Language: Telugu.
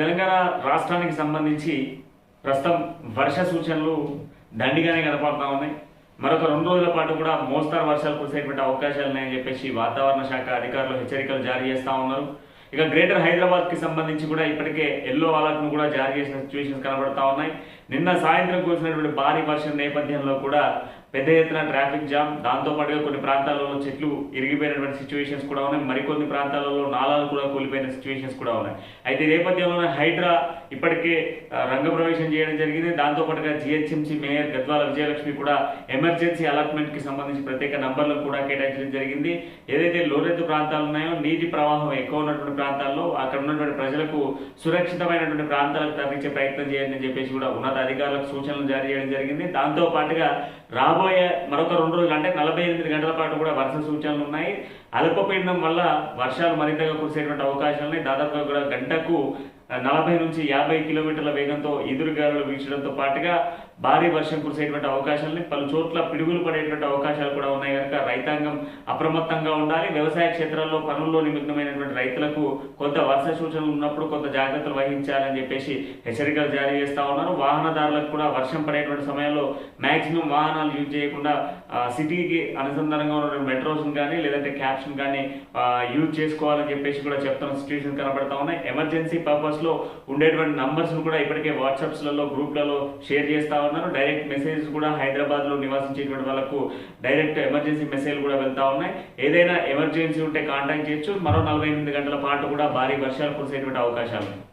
తెలంగాణ రాష్ట్రానికి సంబంధించి ప్రస్తుతం వర్ష సూచనలు దండిగానే కనపడతా ఉన్నాయి. మరొక రెండు రోజుల పాటు కూడా మోస్తారు వర్షాలు కురిసేటువంటి అవకాశాలు ఉన్నాయని చెప్పేసి వాతావరణ శాఖ అధికారులు హెచ్చరికలు జారీ చేస్తా ఉన్నారు. ఇక గ్రేటర్ హైదరాబాద్కి సంబంధించి కూడా ఇప్పటికే ఎల్లో అలర్ట్ను కూడా జారీ చేసిన సిచ్యువేషన్స్ కనబడతా ఉన్నాయి. నిన్న సాయంత్రం కురిసినటువంటి భారీ వర్షం నేపథ్యంలో కూడా పెద్ద ఎత్తున ట్రాఫిక్ జామ్. దాంతో పాటుగా కొన్ని ప్రాంతాలలో చెట్లు ఇరిగిపోయినటువంటి సిచ్యువేషన్స్ కూడా ఉన్నాయి. మరికొన్ని ప్రాంతాలలో నాలాలు కూడా కూలిపోయిన సిచ్యువేషన్స్ కూడా ఉన్నాయి. అయితే నేపథ్యంలోనే హైడ్రా ఇప్పటికే రంగప్రవేశం చేయడం జరిగింది. దాంతో పాటుగా జిహెచ్ఎంసీ మేయర్ గద్వాల విజయలక్ష్మి కూడా ఎమర్జెన్సీ అలాట్మెంట్కి సంబంధించి ప్రత్యేక నంబర్లను కూడా కేటాయించడం జరిగింది. ఏదైతే లోరెత్తు ప్రాంతాలు ఉన్నాయో నీటి ప్రవాహం ఎక్కువ ఉన్నటువంటి ప్రాంతాల్లో అక్కడ ఉన్నటువంటి ప్రజలకు సురక్షితమైనటువంటి ప్రాంతాలకు తరలించే ప్రయత్నం చేయాలని చెప్పేసి కూడా ఉన్నతాధికారులకు సూచనలు జారీ చేయడం జరిగింది. దాంతో పాటుగా రాబోయే మరొక రెండు రోజులు అంటే నలభై ఎనిమిది గంటల పాటు కూడా వర్ష సూచనలు ఉన్నాయి. అల్పపీడనం వల్ల వర్షాలు మరింతగా కురిసేటువంటి అవకాశాలు ఉన్నాయి. దాదాపుగా కూడా గంటకు నలభై నుంచి యాభై కిలోమీటర్ల వేగంతో ఎదురుగాలు వీచడంతో పాటుగా భారీ వర్షం కురిసేటువంటి అవకాశాలని పలు చోట్ల పిడుగులు పడేటువంటి అవకాశాలు కూడా ఉన్నాయి. కనుక రైతాంగం అప్రమత్తంగా ఉండాలి. వ్యవసాయ క్షేత్రాల్లో పనుల్లో నిమగ్నమైనటువంటి రైతులకు కొంత వర్ష సూచనలు ఉన్నప్పుడు కొంత జాగ్రత్తలు వహించాలని చెప్పేసి హెచ్చరికలు జారీ చేస్తా ఉన్నారు. వాహనదారులకు కూడా వర్షం పడేటువంటి సమయంలో మాక్సిమం వాహనాలు యూజ్ చేయకుండా సిటీకి అనుసంధానంగా ఉన్న మెట్రోస్ని కానీ లేదంటే క్యాబ్స్ కానీ యూజ్ చేసుకోవాలని చెప్పేసి కూడా చెప్తున్న సిచ్యువేషన్ కనబడతా ఉన్నాయి. ఎమర్జెన్సీ పర్పస్ లో ఉండేటువంటి నంబర్స్ కూడా ఇప్పటికే వాట్సాప్స్లలో గ్రూప్లలో షేర్ చేస్తా ఉన్నారు. డైరెక్ట్ మెసేజ్ కూడా హైదరాబాద్లో వాళ్ళకు డైరెక్ట్ ఎమర్జెన్సీ మెసేజ్ కూడా వెళ్తా ఉన్నాయి. ఏదైనా ఎమర్జెన్సీ ఉంటే కాంటాక్ట్ చేయొచ్చు. మరో నలభై ఎనిమిది గంటల పాటు కూడా భారీ వర్షాలు కురిసేటువంటి అవకాశాలు ఉన్నాయి.